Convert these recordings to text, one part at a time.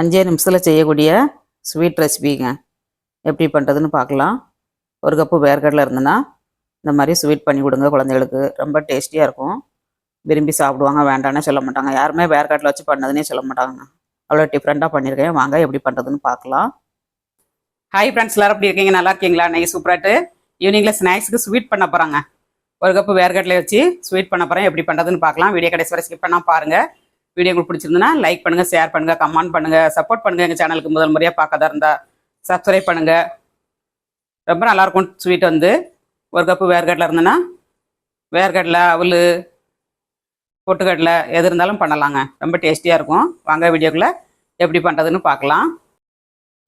அஞ்சே நிமிஷத்தில் செய்யக்கூடிய ஸ்வீட் ரெசிபிங்க எப்படி பண்ணுறதுன்னு பார்க்கலாம். ஒரு கப்பு வேர்க்கடலை இருந்ததுன்னா இந்த மாதிரி ஸ்வீட் பண்ணி கொடுங்க குழந்தைகளுக்கு. ரொம்ப டேஸ்டியாக இருக்கும். விரும்பி சாப்பிடுவாங்க வேண்டானே சொல்ல மாட்டாங்க. யாருமே வேர்க்கடலை வச்சு பண்ணதுன்னே சொல்ல மாட்டாங்க. அவ்வளோ டிஃப்ரெண்ட்டாக பண்ணியிருக்கேன் வாங்க எப்படி பண்ணுறதுன்னு பார்க்கலாம். ஹாய் ஃப்ரெண்ட்ஸ் எல்லாரும் எப்படி இருக்கீங்க? நல்லா இருக்கீங்களா? இன்னைக்கு சூப்பராட்டு ஈவினிங்கில் ஸ்நாக்ஸுக்கு ஸ்வீட் பண்ண போகிறாங்க ஒரு கப்பு வேர்க்கடலை வச்சு ஸ்வீட் பண்ண போகிறேன் எப்படி பண்ணுறதுன்னு பார்க்கலாம். வீடியோ கடைசி வரை ஸ்கிப் பண்ணால் பாருங்கள் வீடியோ உங்களுக்கு பிடிச்சிருந்தனா லைக் பண்ணுங்கள் ஷேர் பண்ணுங்கள் கமெண்ட் பண்ணுங்கள் சப்போர்ட் பண்ணுங்கள் எங்கள் சேனலுக்கு முதல் முறையாக பார்க்கதா இருந்தால் சப்ஸ்கிரைப் பண்ணுங்கள் ரொம்ப நல்லாயிருக்கும் ஸ்வீட் வந்து ஒரு கப்பு வேர்க்கடலை இருந்ததுன்னா வேர்க்கடலை அவல் பொட்டுக்கடலை எது இருந்தாலும் பண்ணலாங்க. ரொம்ப டேஸ்டியாக இருக்கும். வாங்க வீடியோக்குள்ளே எப்படி பண்ணுறதுன்னு பார்க்கலாம்.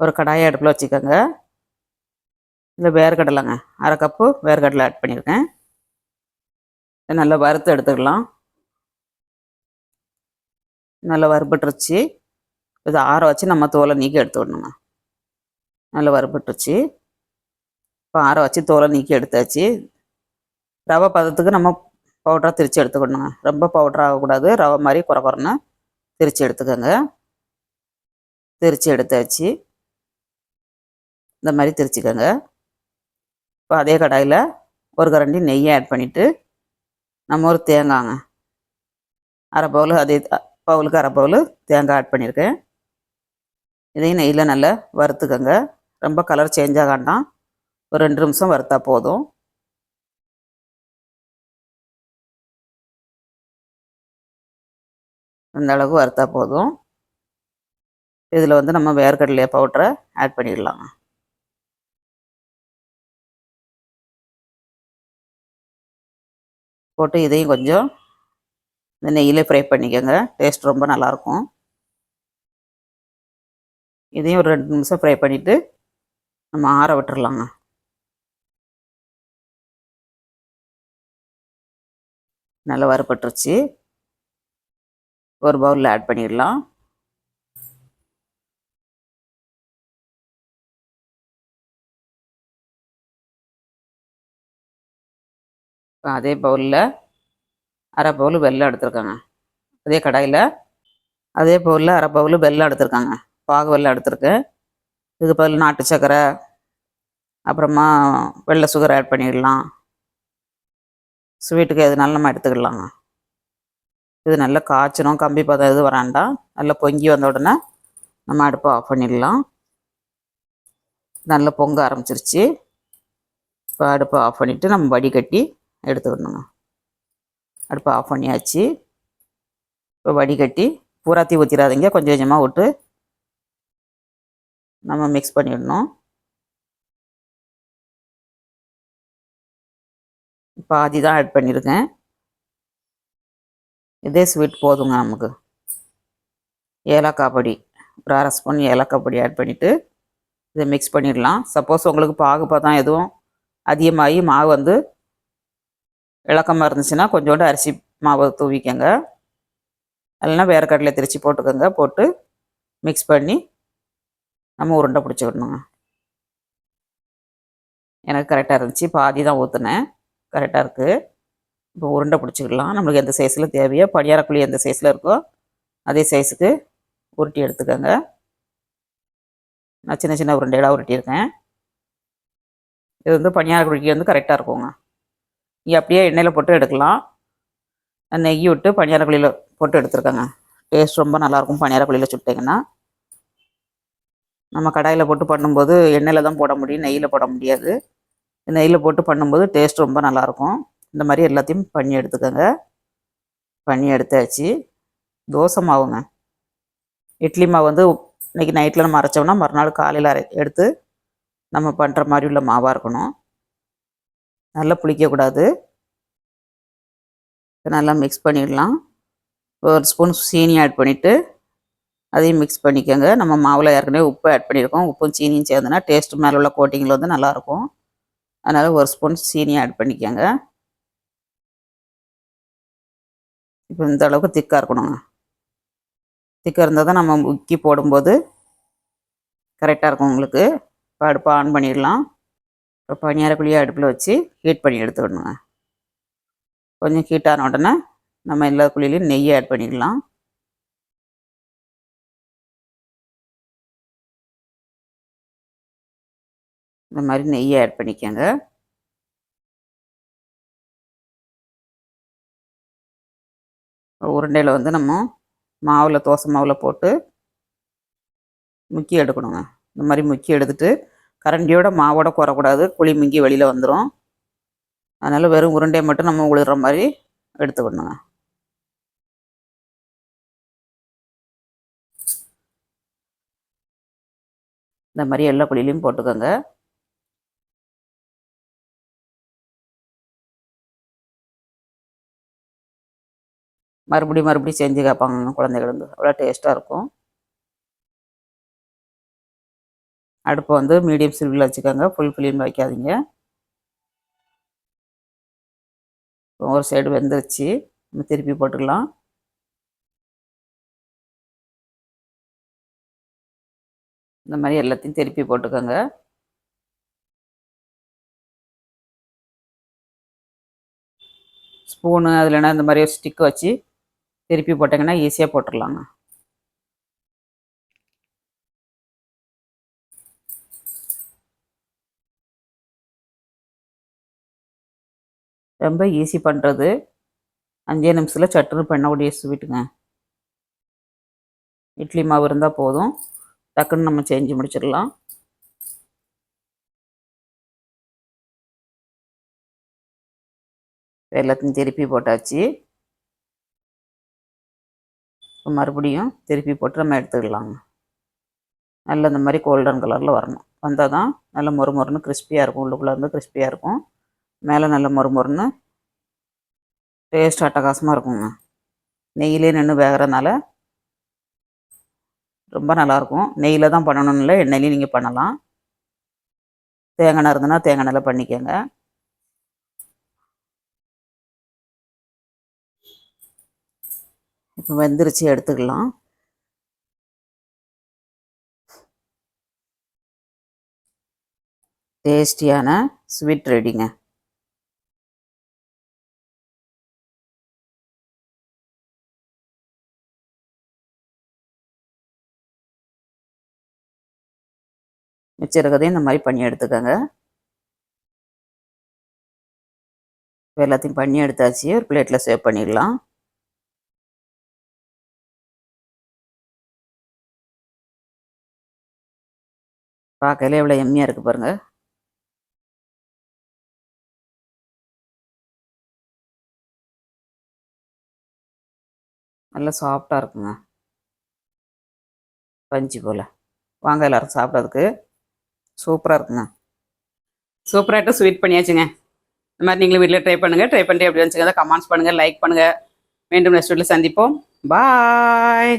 ஒரு கடாயை அடுப்பில் வச்சுக்கோங்க. இதில் வேர்க்கடலைங்க. அரை கப்பு வேர்க்கடலை ஆட் பண்ணியிருக்கேன். நல்லா வறுத்து எடுத்துக்கலாம். நல்லா வறுபட்டுருச்சு. இதை ஆற வச்சு நம்ம தோலை நீக்கி எடுத்து விடணுங்க. நல்லா வறுபட்டுருச்சு. இப்போ ஆற வச்சு தோலை நீக்கி எடுத்தாச்சு. ரவை பதத்துக்கு நம்ம பவுடராக திரித்து எடுத்துக்கணுங்க. ரொம்ப பவுடர் ஆகக்கூடாது ரவை மாதிரி குறை குறைன்னு திரித்து எடுத்துக்கோங்க. திரித்து எடுத்தாச்சு. இந்த மாதிரி திரிச்சிக்கோங்க. இப்போ அதே கடாயில் ஒரு கரண்டி நெய்யை ஆட் பண்ணிவிட்டு நம்ம ஒரு தேங்காங்க அரை பவுல் அதே பவுலுக்கு அரை பவுல் தேங்காய் ஆட் பண்ணியிருக்கேன். இதையும் நெய்யில் நல்லா வறுத்துக்கோங்க. ரொம்ப கலர் சேஞ்ச் ஆக வேண்டாம். ஒரு ரெண்டு நிமிஷம் வறுத்தா போதும். அந்த அளவுக்கு வறுத்தா போதும். இதில் வந்து நம்ம வேர்க்கடலையை பவுட்ரை ஆட் பண்ணிடலாம். போட்டு இதையும் கொஞ்சம் இந்த நெய்யில் ஃப்ரை பண்ணிக்கோங்க. டேஸ்ட் ரொம்ப நல்லாயிருக்கும். இதையும் ஒரு ரெண்டு நிமிஷம் ஃப்ரை பண்ணிவிட்டு நம்ம ஆற விட்டுடலாங்க நல்லா வறுபட்டுருச்சு. ஒரு பவுலில் ஆட் பண்ணிடலாம். அதே பவுலில் அரை பவுல் வெல்லம் எடுத்திருக்காங்க. அதே கடாயில். அதே பவுலில் அரை பவுல் வெல்லம் எடுத்திருக்காங்க. பாகு வெள்ளம் எடுத்திருக்கேன் இதுக்கு பதில் நாட்டு சர்க்கரை அப்புறமா வெள்ளை சுகர் ஆட் பண்ணிடலாம். ஸ்வீட்டுக்கு எதுனாலும் நம்ம எடுத்துக்கலாங்க. இது நல்லா காய்ச்சணும். கம்பி பதம் எதுவும் வராண்டாம் நல்லா பொங்கி வந்த உடனே நம்ம அடுப்பை ஆஃப் பண்ணிடலாம். நல்லா பொங்க ஆரம்பிச்சிருச்சு. இப்போ அடுப்பை ஆஃப் பண்ணிவிட்டு நம்ம வடிகட்டி எடுத்துக்கணுங்க. அடுப்பை ஆஃப் பண்ணியாச்சு. இப்போ வடிகட்டி பூராத்தி ஊற்றிடாதீங்க கொஞ்சம் கொஞ்சமாக விட்டு நம்ம மிக்ஸ் பண்ணிடணும். பாதி தான் ஆட் பண்ணியிருக்கேன் இதே ஸ்வீட் போதுங்க நமக்கு. ஏலக்காய் பொடி ஒரு அரை ஸ்பூன் ஏலக்காய் பொடி ஆட் பண்ணிவிட்டு இதை மிக்ஸ் பண்ணிடலாம். சப்போஸ் உங்களுக்கு பாகு தான் எதுவும் அதிகமாகி மாவு வந்து இலக்கமாக இருந்துச்சுன்னா கொஞ்சோண்டு அரிசி மாவு தூவிக்கங்க. இல்லைன்னா வேறு கடலை திரிச்சு போட்டுக்கோங்க. போட்டு மிக்ஸ் பண்ணி நம்ம உருண்டை பிடிச்சிக்கணுங்க. எனக்கு கரெக்டாக இருந்துச்சு. பாதி தான் ஊற்றுனேன் கரெக்டாக இருக்குது இப்போ உருண்டை பிடிச்சிக்கலாம். நம்மளுக்கு எந்த சைஸில் தேவையோ பணியாரக்குழி எந்த சைஸில் இருக்கோ அதே சைஸுக்கு உருட்டி எடுத்துக்கோங்க. நான் சின்ன சின்ன உருண்டையெல்லாம் உருட்டியிருக்கேன். இது வந்து பணியாரக்குழிக்கு வந்து கரெக்டாக இருக்குங்க. நீங்கள் அப்படியே எண்ணெயில் போட்டு எடுக்கலாம். நெய் விட்டு பணியாரக்குழியில் போட்டு எடுத்துருக்கேங்க. டேஸ்ட் ரொம்ப நல்லாயிருக்கும் பணியாரக்குழியில் சுட்டிங்கன்னா. நம்ம கடாயில் போட்டு பண்ணும்போது எண்ணெயில் தான் போட முடியும் நெய்யில் போட முடியாது. நெய்யில் போட்டு பண்ணும்போது டேஸ்ட் ரொம்ப நல்லாயிருக்கும். இந்த மாதிரி எல்லாத்தையும் பண்ணி எடுத்துக்கோங்க. பண்ணி எடுத்தாச்சு. தோசை மாவுங்க. இட்லி மாவு வந்து இன்றைக்கி நைட்டில் நம்ம அரைச்சோம்னா மறுநாள் காலையில் அரை எடுத்து நம்ம பண்ணுற மாதிரி உள்ள மாவாக இருக்கணும். நல்லா புளிக்கக்கூடாது. நல்லா மிக்ஸ் பண்ணிடலாம். ஒரு ஸ்பூன் சீனி ஆட் பண்ணிவிட்டு அதையும் மிக்ஸ் பண்ணிக்கோங்க. நம்ம மாவில் ஏற்கனவே உப்பு ஆட் பண்ணியிருக்கோம். உப்பும் சீனியும் சேர்ந்தனா டேஸ்ட்டு மேலே உள்ள கோட்டிங்கில் வந்து நல்லாயிருக்கும். அதனால் ஒரு ஸ்பூன் சீனி ஆட் பண்ணிக்கோங்க. இப்போ இந்த அளவுக்கு திக்காக இருக்கணுங்க. திக்காக இருந்தால் தான் நம்ம முக்கி போடும்போது கரெக்டாக இருக்கும் உங்களுக்கு. இப்போ அடுப்பை ஆன் பண்ணிடலாம். இப்போ பனியாரக்குழியை அடுப்பில் வச்சு ஹீட் பண்ணி எடுத்து எடுத்துக்கணுங்க கொஞ்சம் ஹீட்டான உடனே நம்ம எல்லா குழிலையும் நெய்யை ஆட் பண்ணிக்கலாம் இந்த மாதிரி நெய்யை ஆட் பண்ணிக்கோங்க. உருண்டையில் வந்து நம்ம மாவில் தோசை மாவில் போட்டு முக்கி எடுக்கணுங்க. இந்த மாதிரி முக்கி எடுத்துகிட்டு கரண்டியோட மாவோட குறக்கூடாது குழி மிங்கி வெளியில் வந்துடும் அதனால் வெறும் உருண்டையை மட்டும் நம்ம உழுற மாதிரி எடுத்துக்கணுங்க. இந்த மாதிரி எல்லா குழிலையும் போட்டுக்கோங்க. மறுபடியும் மறுபடியும் செஞ்சு கேட்பாங்க குழந்தைகளுக்கு. அவ்வளோ டேஸ்ட்டாக இருக்கும். அடுப்பை வந்து மீடியம் சில்வில் வச்சுக்கோங்க. ஃபுல் ஃபிலிம் வைக்காதீங்க. ஒரு சைடு வெந்துருச்சு. நம்ம திருப்பி போட்டுக்கலாம். இந்த மாதிரி எல்லாத்தையும் திருப்பி போட்டுக்கோங்க. ஸ்பூனு அதுலனா இந்த மாதிரி ஒரு ஸ்டிக் வச்சு திருப்பி போட்டிங்கன்னா ஈஸியாக போட்டுடலாங்க ரொம்ப ஈஸி பண்ணுறது அஞ்சே நிமிஷத்தில் சட்டுன்னு பண்ணக்கூடிய ஸ்வீட்டுங்க இட்லி மாவு இருந்தால் போதும். டக்குன்னு நம்ம செஞ்சு முடிச்சிடலாம். எல்லாத்தையும் திருப்பி போட்டாச்சு. மறுபடியும் திருப்பி போட்டு நம்ம எடுத்துக்கலாங்க நல்ல இந்த மாதிரி கோல்டன் கலரில் வரணும். வந்தால் தான் நல்ல மொறு மொறுன்னு கிறிஸ்பியாக இருக்கும். உள்ளுக்குள்ளே இருந்து கிறிஸ்பியாக இருக்கும். மேலே நல்ல மொறு மொறுன்னு டேஸ்ட் அட்டகாசமாக இருக்குங்க. நெய்யிலே நின்று வேகிறதுனால ரொம்ப நல்லாயிருக்கும் நெய்யில் தான் பண்ணணும்னு இல்லை எண்ணெயிலையும் நீங்கள் பண்ணலாம். தேங்காய் இருந்ததுன்னா தேங்காய் நல்லா பண்ணிக்கோங்க. இப்போ வெந்துருச்சு எடுத்துக்கலாம். டேஸ்டியான ஸ்வீட் ரெடிங்க. மிச்சம் இருக்கிறதையும் இந்த மாதிரி பண்ணி எடுத்துக்கோங்க. எல்லாத்தையும் பண்ணி எடுத்தாச்சு. ஒரு பிளேட்டில் சேவ் பண்ணிடலாம். பார்க்கல எவ்வளோ எம்மியாக இருக்குது பாருங்கள் நல்லா சாஃப்டாக இருக்குங்க. பஞ்சு போல். வாங்க எல்லோரும் சாப்பிட்றதுக்கு. சூப்பராக இருக்குங்க. சூப்பராகிட்ட ஸ்வீட் பண்ணியாச்சுங்க. இந்த மாதிரி நீங்களும் வீட்டில் ட்ரை பண்ணுங்கள் ட்ரை பண்ணிட்டு எப்படி வந்துச்சுங்க கமெண்ட்ஸ் பண்ணுங்கள் லைக் பண்ணுங்கள் மீண்டும் நெக்ஸ்ட் வீட்டில் சந்திப்போம். பாய்